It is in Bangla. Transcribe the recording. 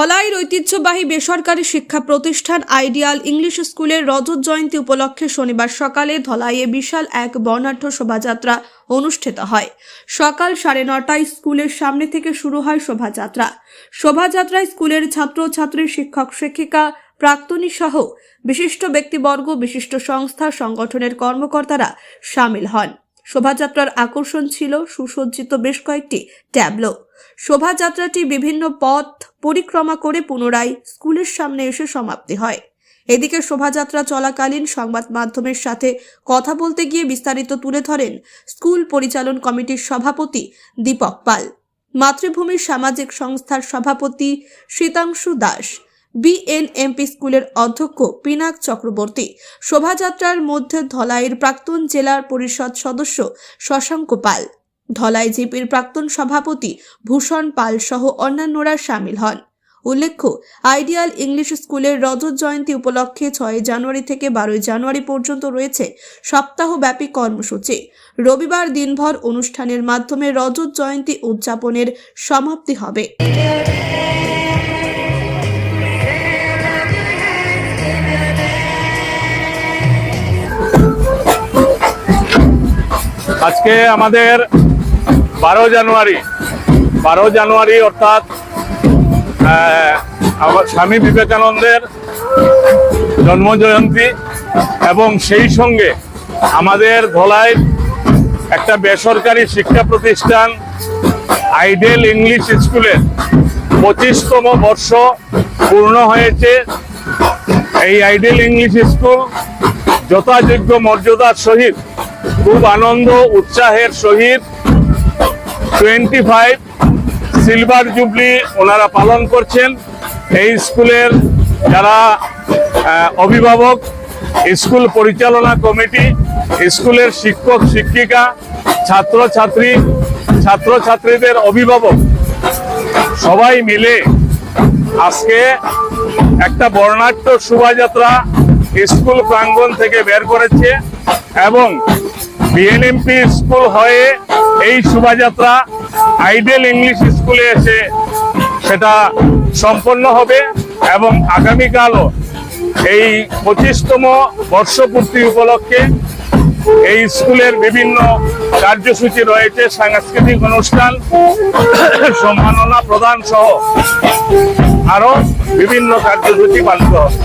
ধলাইয়ের ঐতিহ্যবাহী বেসরকারি শিক্ষা প্রতিষ্ঠান আইডিয়াল ইংলিশ স্কুলের রজত জয়ন্তী উপলক্ষে শনিবার সকালে ধলাইয়ে বিশাল এক বর্ণাঢ্য শোভাযাত্রা অনুষ্ঠিত হয়। সকাল সাড়ে নটায় স্কুলের সামনে থেকে শুরু হয় শোভাযাত্রা। শোভাযাত্রায় স্কুলের ছাত্রছাত্রী শিক্ষক, শিক্ষিকা, প্রাক্তনী সহ বিশিষ্ট ব্যক্তিবর্গ, বিশিষ্ট সংস্থা, সংগঠনের কর্মকর্তারা সামিল হন। শোভাযাত্রার আকর্ষণ ছিল সুসজ্জিত বেশ কয়েকটি ট্যাবলো। শোভাযাত্রাটি বিভিন্ন পথ পরিক্রমা করে পুনরায় স্কুলের সামনে এসে সমাপ্তি হয়। এদিকে শোভাযাত্রা চলাকালীন সংবাদ মাধ্যমের সাথে কথা বলতে গিয়ে বিস্তারিত তুলে ধরেন স্কুল পরিচালন কমিটির সভাপতি দীপক পাল। মাতৃভূমির সামাজিক সংস্থার সভাপতি শীতাংশু দাস, বিএনএমপি স্কুলের অধ্যক্ষ পিনাক চক্রবর্তী, শোভাযাত্রার মধ্যে ধলাইয়ের প্রাক্তন জেলার পরিষদ সদস্য শশাঙ্ক পাল। ধলাই জিপির প্রাক্তন সভাপতি ভূষণ পাল সহ অন্যান্যরা সামিল হন। উল্লেখ্য, আইডিয়াল ইংলিশ স্কুলের রজত জয়ন্তী উপলক্ষে ছয় জানুয়ারি থেকে বারোই জানুয়ারি পর্যন্ত রয়েছে সপ্তাহব্যাপী কর্মসূচি। রবিবার দিনভর অনুষ্ঠানের মাধ্যমে রজত জয়ন্তী উদযাপনের সমাপ্তি হবে। আজকে আমাদের বারো জানুয়ারি। বারো জানুয়ারি অর্থাৎ আমার স্বামী বিবেকানন্দের জন্মজয়ন্তী এবং সেই সঙ্গে আমাদের ধলাই একটা বেসরকারি শিক্ষা প্রতিষ্ঠান আইডেল ইংলিশ স্কুলের পঁচিশতম বর্ষ পূর্ণ হয়েছে। এই আইডেল ইংলিশ স্কুল যথাযোগ্য মর্যাদার সহিত খুব আনন্দ, উৎসাহের সহিত টোয়েন্টি ফাইভ সিলভার জুবলি ওনারা পালন করছেন। এই স্কুলের যারা অভিভাবক, স্কুল পরিচালনা কমিটি, স্কুলের শিক্ষক, শিক্ষিকা, ছাত্রছাত্রী, ছাত্রছাত্রীদের অভিভাবক, সবাই মিলে আজকে একটা বর্ণাঢ্য শোভাযাত্রা স্কুল প্রাঙ্গণ থেকে বের করেছে এবং বিএনএমপি স্কুল হয়ে এই শোভাযাত্রা আইডেল ইংলিশ স্কুলে এসে সেটা সম্পন্ন হবে এবং আগামীকালও এই পঁচিশতম বর্ষপূর্তি উপলক্ষে এই স্কুলের বিভিন্ন কার্যসূচি রয়েছে, সাংস্কৃতিক অনুষ্ঠান, সম্মাননা প্রদান সহ আরও বিভিন্ন কার্যসূচি পালিত হবে।